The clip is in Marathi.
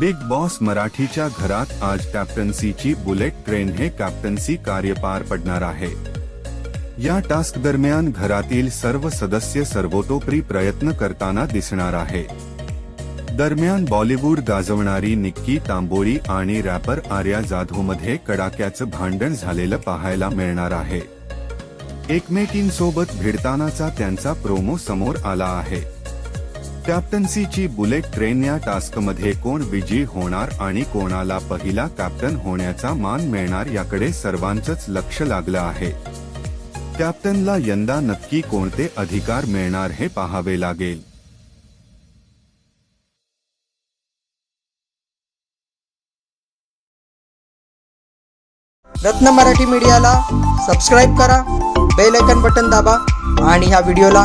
बिग बॉस मराठीच्या घरात आज कॅप्टन्सीची बुलेट ट्रेन हे कॅप्टन्सी कार्य पार पडणार आहे. या टास्क दरम्यान घरातील सर्व सदस्य सर्वतोपरी प्रयत्न करताना दिसणार आहे. दरम्यान बॉलिवूड गाजवणारी निक्की तांबोळी आणि रॅपर आर्या जाधवमध्ये कडाक्याचं भांडण झालेलं पाहायला मिळणार आहे. एकमेकींसोबत भिडतानाचा त्यांचा प्रोमो समोर आला आहे. कॅप्टन्सीची बुलेट ट्रेन या टास्कमध्ये कोण विजयी होणार आणि कोणाला पहिला कॅप्टन होण्याचा मान मिळणार याकडे सर्वांचंच लक्ष लागलं आहे. कॅप्टनला यंदा नक्की कोणते अधिकार मिळणार हे पाहावे लागेल. रत्न मराठी मीडियाला सबस्क्राईब करा बेल आयकन बटन दाबा आणि ह्या व्हिडिओला